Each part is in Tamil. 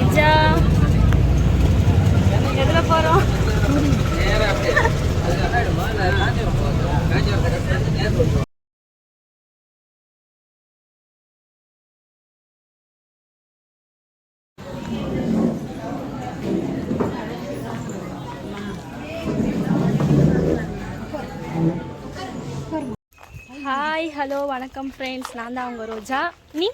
விஜா எதில் போகிறோம் ஹாய் ஹலோ வணக்கம் ஃப்ரெண்ட்ஸ் நான் தான் அவங்க ரோஜா. நீ?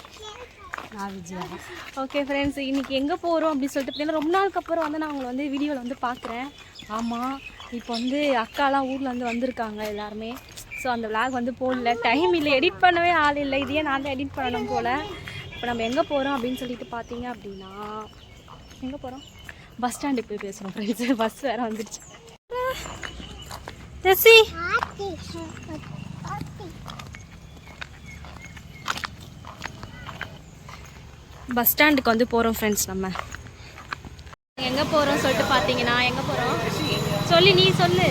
ஓகே ஃப்ரெண்ட்ஸ் இன்னைக்கு எங்கே போகிறோம் அப்படின்னு சொல்லிட்டு பார்த்தீங்கன்னா ரொம்ப நாளுக்கு அப்புறம் வந்து நான் உங்களை வந்து வீடியோவில் வந்து பார்க்குறேன் ஆமாம் இப்போ வந்து அக்காலாம் ஊரில் வந்து வந்திருக்காங்க எல்லாருமே. ஸோ அந்த விளாக் வந்து போடல. டைம் இல்லை எடிட் பண்ணவே ஆள் இல்லை. இதையே நான் தான் எடிட் பண்ணணும் போல். இப்போ நம்ம எங்கே போகிறோம் அப்படின்னு சொல்லிட்டு பார்த்தீங்க அப்படின்னா எங்கே போகிறோம் பஸ் ஸ்டாண்டுக்கு போய் பேசுகிறோம் ஃப்ரெண்ட்ஸ் பஸ் வேறு வந்துடுச்சு ஜெஸ்ஸி பஸ் ஸ்டாண்டுக்கு வந்து போகிறோம் ஃப்ரெண்ட்ஸ் நம்ம. எங்கே போகிறோம் சொல்லிட்டு பார்த்தீங்கன்னா எங்கே போகிறோம் சொல்லி நீ சொல்லு.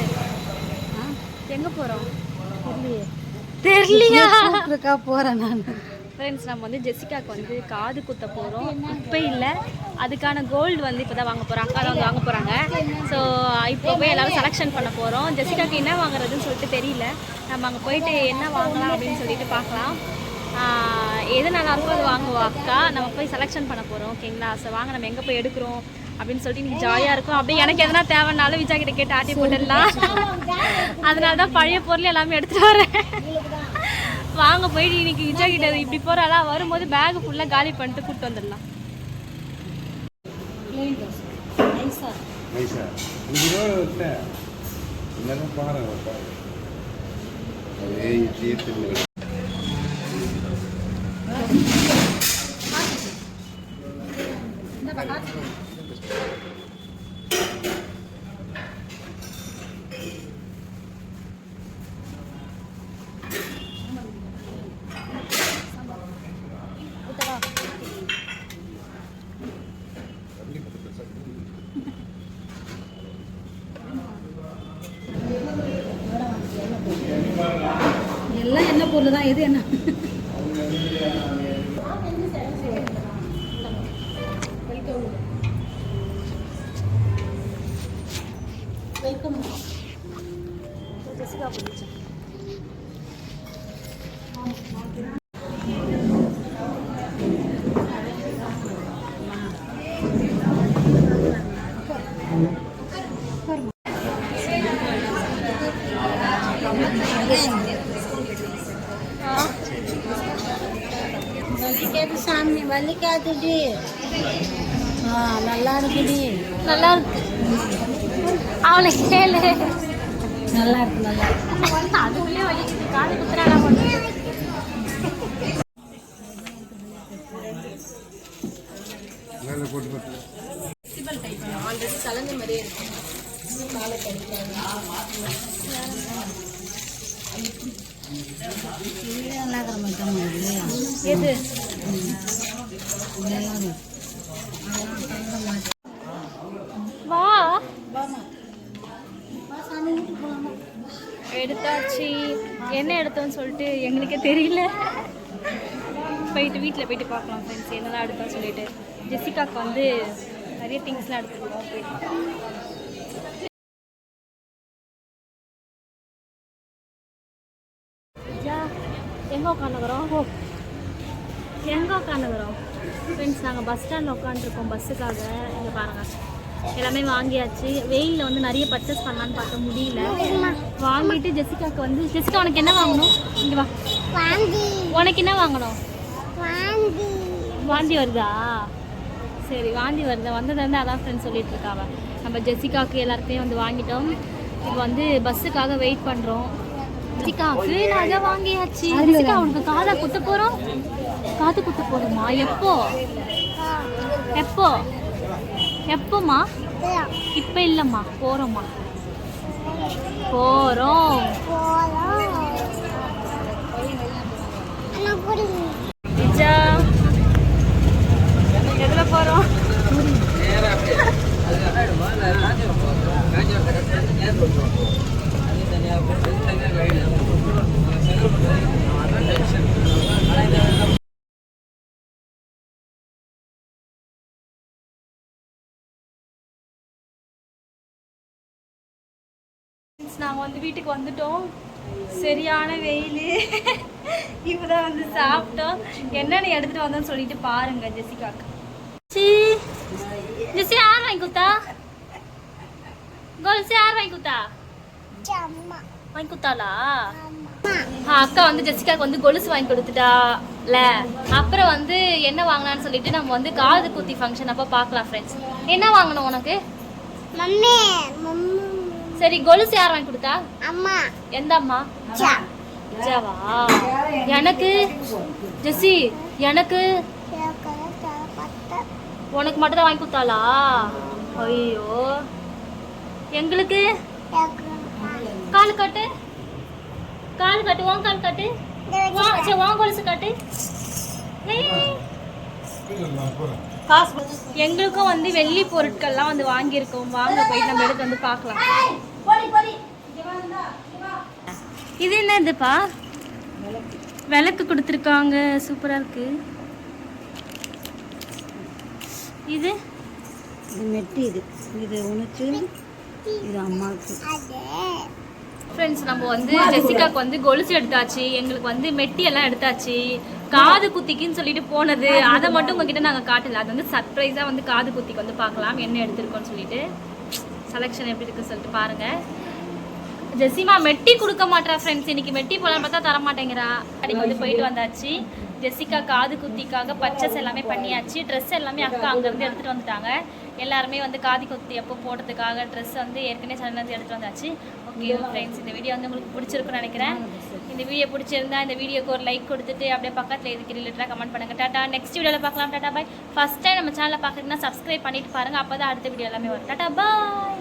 எங்கே போகிறோம் தெரியலையா. இருக்கா போகிறேன் நான். ஃப்ரெண்ட்ஸ் நம்ம வந்து ஜெசிகாக்கு வந்து காது குத்த போகிறோம் இப்போ இல்லை. அதுக்கான கோல்டு வந்து இப்போ தான் வாங்க போகிறோம் அக்கா தான் வந்து வாங்க போகிறாங்க ஸோ இப்போ போய் எல்லாரும் செலெக்ஷன் பண்ண போகிறோம் ஜெசிகாக்கு என்ன வாங்குறதுன்னு சொல்லிட்டு தெரியல. நம்ம அங்கே போயிட்டு என்ன வாங்கலாம் அப்படின்னு சொல்லிட்டு பார்க்கலாம். எது நல்லா இருக்கும் அது வாங்குவோம் அக்கா நம்ம போய் செலெக்ஷன் பண்ண போகிறோம் ஓகேங்களா? ஸோ வாங்க நம்ம எங்கே போய் எடுக்கிறோம் அப்படின்னு சொல்லிட்டு நீ ஜாலியாக இருக்கும். அப்படியே எனக்கு எதனா தேவைன்னாலும் விஜா கிட்ட கேட்டு ஆட்டி போட்டுடலாம். அதனால தான் பழைய பொருள் எல்லாமே எடுத்துகிட்டு வரேன். வாங்க போயிட்டு இன்னைக்கு விஜய் கிட்ட இப்படி போகிறாளா வரும்போது பேக் ஃபுல்லாக காலி பண்ணிட்டு கூட்டு வந்துடலாம். பாருங்க பாருங்க அதே இட்லியே தின்னு எல்லாம் என்ன பொருள் தான்? எது என்ன? சாமி வலிக்காதுடி ஆ நல்லா இருக்குடி. நல்லா இருக்கு. அவளை கேளு. நல்லா இருக்கு நல்லா இருக்கு. அது உள்ளே வலிக்குது. காது குத்துறானா பண்ணு மேலே போட்டு போட்டு நல்லா இருக்கிற மாதிரி தான் இருக்குது. எது? வா. எடுத்தாச்சு. என்ன எடுத்தோம்னு சொல்லிட்டு எங்களுக்கே தெரியல. போயிட்டு வீட்டில் போயிட்டு பார்க்கலாம் ஃப்ரெண்ட்ஸ் என்னெல்லாம் எடுத்தோம்னு சொல்லிட்டு. ஜெசிகாக்கு வந்து நிறைய திங்ஸ்லாம் எடுத்துருக்கோம் போயிட்டு உட்காந்துக்கிறோம் ஓ. எங்க உட்காந்துக்கிறோம் ஃப்ரெண்ட்ஸ் நாங்கள் பஸ் ஸ்டாண்டில் உட்காந்துருக்கோம் பஸ்ஸுக்காக இங்கே பாருங்க. எல்லாமே வாங்கியாச்சு. வெயிலில் வந்து நிறைய பர்ச்சேஸ் பண்ணலான்னு பார்க்க முடியல. வாங்கிட்டு ஜெசிகாக்கு வந்து ஜெசிகா உனக்கு என்ன வாங்கணும்? இங்கே வா. உனக்கு என்ன வாங்கணும்? வாந்தி. வருதா? சரி வாந்தி வருதா. வந்ததுலேருந்து அதான் ஃப்ரெண்ட்ஸ் சொல்லிட்டு இருக்காவ நம்ம ஜெசிகாவுக்கு எல்லாருக்கையும் வந்து வாங்கிட்டோம். இப்போ வந்து பஸ்ஸுக்காக வெயிட் பண்ணுறோம் ஜெசிகாவுக்கு நகை வாங்கியாச்சு. ஜெசிகா உனக்கு காதா குத்த போகிறோம் காது குத்த போகிறோமா எப்போ? எப்போ? எப்போம்மா? இப்போ இல்லைம்மா போகிறோம்மா போகிறோம் விஜா எதில் போகிறோம் நாங்கள் வந்து வீட்டுக்கு வந்துட்டோம். சரியான வெயில். இப்போதான் வந்து சாப்பிட்டோம் என்னென்ன எடுத்துட்டு வந்தோம்னு சொல்லிட்டு பாருங்க ஜெசிகாக்கு. சி ஜெசி யார் வாங்கி கொடுத்தா? கோல்ஸ் யார் வாங்கி கொடுத்தா? வாங்கி கொடுத்தாளா? அக்கா வந்து ஜெசிகாக்கு வந்து கொலுசு வாங்கி கொடுத்துட்டால அப்புறம் வந்து என்ன வாங்கினான்னு சொல்லிட்டு நம்ம வந்து காது குத்தி ஃபங்க்ஷன் அப்போ பார்க்கலாம் ஃப்ரெண்ட்ஸ் என்ன வாங்கணும் உனக்கு? Mummy mummy. சரி கொலுசு யார் வாங்கி கொடுத்தா? அம்மா. எந்த அம்மா ஜாவா? எனக்கு ஜெசி எனக்கு உனக்கு மட்டும் தான் வாங்கி கொடுத்தாளா? ஐயோ. எங்களுக்கு? கால் காட்டு. கால் காட்டு உன் கால் காட்டு. சரி உன் கொலுசு காட்டு. எங்களுக்கும் வந்து வெள்ளி பொருட்கள்லாம் வந்து வாங்கியிருக்கோம். வாங்க போய் நம்ம எடுத்து வந்து பார்க்கலாம். இது என்னதுப்பா? விளக்கு கொடுத்துருக்காங்க. சூப்பராக இருக்கு. இது? இது மெட்டி இது. இது உனக்கு இது அம்மாவுக்கு. ஃப்ரெண்ட்ஸ் நம்ம வந்து ஜெசிகாக்கு வந்து கொலுசு எடுத்தாச்சு எங்களுக்கு வந்து மெட்டி எல்லாம் எடுத்தாச்சு காது குத்திக்குன்னு சொல்லிட்டு போனது அதை மட்டும் உங்ககிட்ட நாங்கள் காட்டல. அது வந்து சர்ப்ரைஸாக வந்து காது குத்திக்கு வந்து பார்க்கலாம் என்ன எடுத்திருக்கோம்னு சொல்லிட்டு. செலெக்ஷன் எப்படி இருக்குன்னு சொல்லிட்டு பாருங்க. ஜெசிமா மெட்டி கொடுக்க மாட்டா ஃப்ரெண்ட்ஸ் இன்னைக்கு மெட்டி போலாம் பார்த்தா தர மாட்டேங்கிறா. அன்னைக்கு வந்து போயிட்டு வந்தாச்சு. ஜெசிகா காது குத்திக்காக பர்ச்சேஸ் எல்லாமே பண்ணியாச்சு. ட்ரெஸ் எல்லாமே அக்கா அங்கேருந்து எடுத்துகிட்டு வந்துட்டாங்க. எல்லாருமே வந்து காது குத்தி அப்போ போடுறதுக்காக ட்ரெஸ் வந்து ஏற்கனவே சன்னது எடுத்துகிட்டு வந்தாச்சு. ஓகே ஃப்ரெண்ட்ஸ் இந்த வீடியோ வந்து உங்களுக்கு பிடிச்சிருக்குன்னு நினைக்கிறேன். இந்த வீடியோ பிடிச்சிருந்தா இந்த வீடியோக்கு ஒரு லைக் கொடுத்துட்டு அப்படியே பக்கத்தில் எதுக்கு ரிலேட்டடாக கமெண்ட் பண்ணுங்கள் டாட்டா நெக்ஸ்ட் வீடியோவில் பார்க்கலாம். டாட்டா பாய் ஃபஸ்ட் டைம் நம்ம சேனலில் பார்க்குறீங்கன்னா சப்ஸ்கிரைப் பண்ணிட்டு பாருங்கள் அப்போ தான் அடுத்த வீடியோ எல்லாமே வரும். டாட்டா பாய்